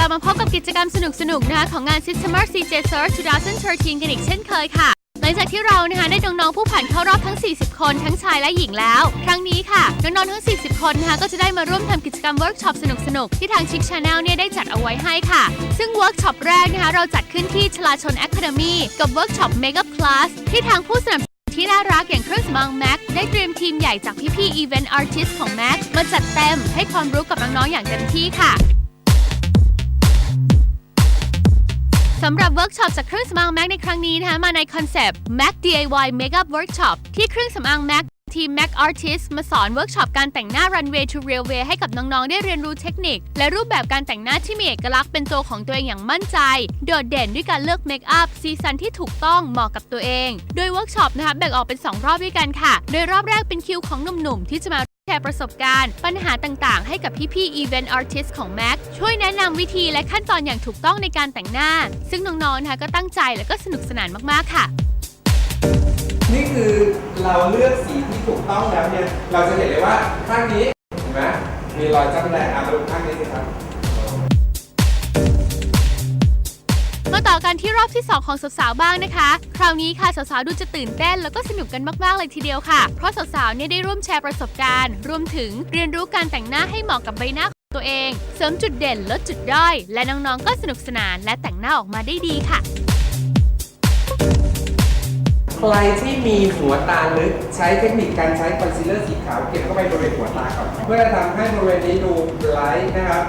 ลับมาพบกับกิจกรรมสนุกๆนะคะของงาน Systema CJ Search 2013 กันอีกเช่นเคยค่ะ หลังจากที่เรานะคะได้น้องๆผู้ผ่านเข้ารอบทั้ง 40 คนทั้งชายและหญิงแล้ว ครั้งนี้ค่ะ น้องๆทั้ง 40 คนนะคะก็จะได้มาร่วมทำกิจกรรมเวิร์กช็อปสนุกๆ ที่ทางชิคชาแนลเนี่ยได้จัดเอาไว้ให้ค่ะ ซึ่งเวิร์กช็อปแรกนะคะเราจัดขึ้นที่ชลาชน Academy กับเวิร์กช็อป Mega Class ที่ทางผู้สนับสนุนที่น่ารักอย่างเครื่องสำอางแม็กได้เตรียมทีมใหญ่จากพี่ๆ Event Artist ของแม็กมาจัดเต็มให้ความรู้กับน้องๆอย่างเต็มที่ค่ะ สำหรับเวิร์กช็อปจากเครื่องสำอางแม็กในครั้งนี้นะคะมาในคอนเซปต์ Mac DIY Makeup Workshop ที่เครื่องสำอางแม็กทีม Mac Artist มาสอนเวิร์กช็อปการแต่งหน้า Runway to Railway ให้กับน้อง ๆ ได้เรียนรู้เทคนิค และรูปแบบการแต่งหน้าที่มีเอกลักษณ์เป็นตัวของตัวเองอย่างมั่นใจ โดดเด่นด้วยการเลือกเมคอัพซีซันที่ถูกต้องเหมาะกับตัวเอง โดยเวิร์กช็อปนะคะแบ่งออกเป็น 2 รอบด้วยกันค่ะ โดยรอบแรกเป็นคิวของหนุ่ม ๆ ที่จะมา แชร์ประสบการณ์ ปัญหาต่างๆ ให้กับพี่ๆ Event Artist ของ Mac ช่วยแนะนำวิธีและขั้นตอนอย่างถูกต้องในการแต่งหน้า ซึ่งน้องๆนะคะก็ตั้งใจและก็สนุกสนานมากๆค่ะ นี่คือเราเลือกสีที่ถูกต้องแล้วเนี่ย เราจะเห็นเลยว่าข้างนี้เห็นไหมมีรอยจ้ำแดงอะมาดูข้างนี้สิครับ ต่อกันที่รอบที่ 2 ของสาวๆบ้างนะคะ คราวนี้ค่ะสาวๆดูจะตื่นเต้นแล้วก็สนุกกันมากๆเลยทีเดียวค่ะ เพราะสาวๆเนี่ยได้ร่วมแชร์ประสบการณ์ รวมถึงเรียนรู้การแต่งหน้าให้เหมาะกับใบหน้าของตัวเอง เสริมจุดเด่นลดจุดด้อย และน้องๆก็สนุกสนาน และแต่งหน้าออกมาได้ดีค่ะใครที่มีหัวตาลึกใช้เทคนิคการใช้คอนซีลเลอร์สีขาวเก็บเข้าไปบริเวณหัวตาก่อนเพื่อทำให้บริเวณนี้ดูไลท์นะครับ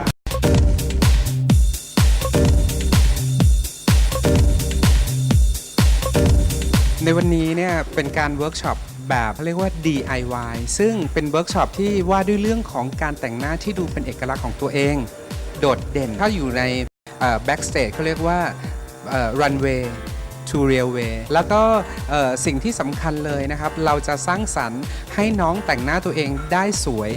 ในวันนี้เนี่ยเป็นการเวิร์กช็อปแบบเขาเรียกว่า DIY ซึ่งเป็นเวิร์กช็อปที่ว่าด้วยเรื่องของการแต่งหน้าที่ดูเป็นเอกลักษณ์ของตัวเอง โดดเด่นถ้าอยู่ในแบ็กสเตจเขาเรียกว่า runway to railway แล้วก็สิ่งที่สำคัญเลยนะครับ เราจะสร้างสรรค์ให้น้องแต่งหน้าตัวเองได้สวย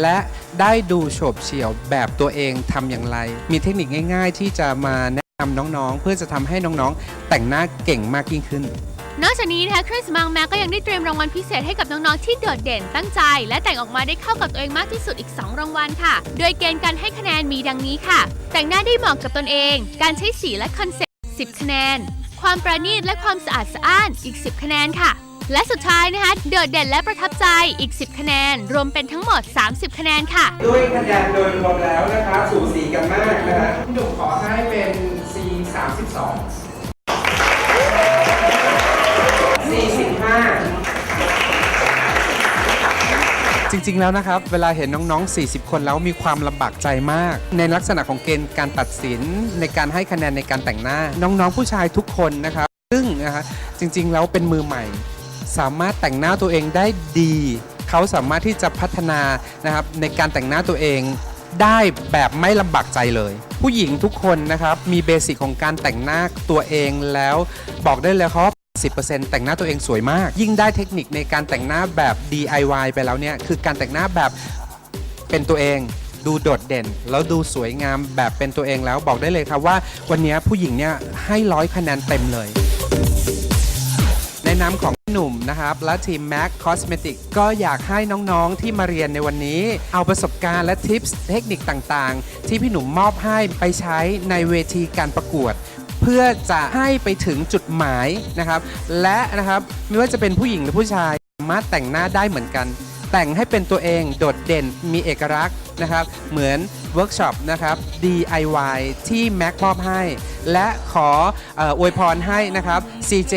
และได้ดูโฉบเฉี่ยวแบบตัวเองทำอย่างไร มีเทคนิคง่าย ๆ ที่จะมา นำน้องๆ เพื่อจะทำให้น้องๆ แต่งหน้าเก่งมากยิ่งขึ้น นอกจากนี้นะคะเครื่องสำอางแม็กก็ยังได้เตรียมรางวัลพิเศษให้กับน้องๆที่โดดเด่นตั้งใจ และแต่งออกมาได้เข้ากับตัวเองมากที่สุดอีก 2 รางวัลค่ะ โดยเกณฑ์การให้คะแนนมีดังนี้ค่ะ แต่งหน้าได้เหมาะกับตนเอง การใช้สีและคอนเซ็ปต์ 10 คะแนน ความประณีตและความสะอาดสะอ้านอีก 10 คะแนนค่ะ และสุดท้ายนะคะโดดเด่นและประทับใจอีก 10 คะแนน รวมเป็นทั้งหมด 30 คะแนนค่ะ ด้วยคะแนนโดยรวมแล้วนะครับสูสีกันมากนะฮะพี่หนุ่มขอให้เป็น C 32 45จริง ๆ แล้วนะครับ เวลาเห็นน้องๆ 40 คนแล้วมีความลำบากใจมาก ในลักษณะของเกณฑ์การตัดสินในการให้คะแนนในการแต่งหน้า น้องๆ ผู้ชายทุกคนนะครับ ซึ่งนะคะจริง ๆ แล้วเป็นมือใหม่ สามารถแต่งหน้าตัวเองได้ดี เขาสามารถที่จะพัฒนานะครับในการแต่งหน้าตัวเอง ได้แบบไม่ลำบากใจเลย ผู้หญิงทุกคนนะครับ มีเบสิกของการแต่งหน้าตัวเองแล้วบอกได้เลยครับ10%แต่งหน้าตัวเองสวยมาก ยิ่งได้เทคนิคในการแต่งหน้าแบบ DIY ไปแล้วเนี่ย คือการแต่งหน้าแบบเป็นตัวเองดูโดดเด่น แล้วดูสวยงามแบบเป็นตัวเองแล้วบอกได้เลยครับว่า วันนี้ผู้หญิงเนี่ยให้ร้อยคะแนนเต็มเลย ในนามของ นุ่มนะครับ และทีม Mac Cosmetic ก็อยากให้น้องๆที่มาเรียนในวันนี้ เอาประสบการณ์และทิปส์เทคนิคต่างๆ ที่พี่หนุ่มมอบให้ไปใช้ในเวทีการประกวด เพื่อจะให้ไปถึงจุดหมายนะครับ และนะครับไม่ว่าจะเป็นผู้หญิงหรือผู้ชายสามารถแต่งหน้าได้เหมือนกัน แต่งให้เป็นตัวเองโดดเด่นมีเอกลักษณ์ นะครับ เหมือนเวิร์กช็อปนะครับ DIY ที่ Mac มอบให้ และขอเอ่ออวยพรให้นะครับ CJ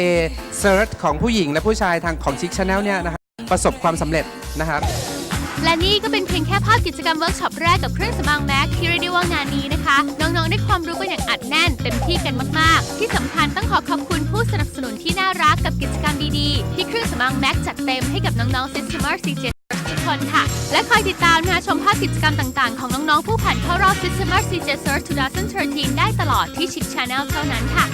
Search ของผู้หญิงและผู้ชายทางของชิคชาแนลเนี่ยนะครับประสบความสำเร็จนะครับ และนี่ก็เป็นเพียงแค่ภาพกิจกรรมเวิร์กช็อปแรกกับเครื่องสำอางแม็กที่เรียกได้ว่างานนี้นะคะ น้องๆ ได้ความรู้กันอย่างอัดแน่นเต็มที่กันมากๆ ที่สำคัญต้องขอขอบคุณผู้สนับสนุนที่น่ารักกับกิจกรรมดีๆ ที่เครื่องสำอางแม็กจัดเต็มให้กับน้องๆ Systema CJ นค่ะ และคอยติดตามนะคะชมภาพกิจกรรมต่างๆ ของน้อง ๆ ผู้ผ่านเข้ารอบ Customer CJ Search 2013 ได้ตลอดที่ชิป Channel เท่านั้นค่ะ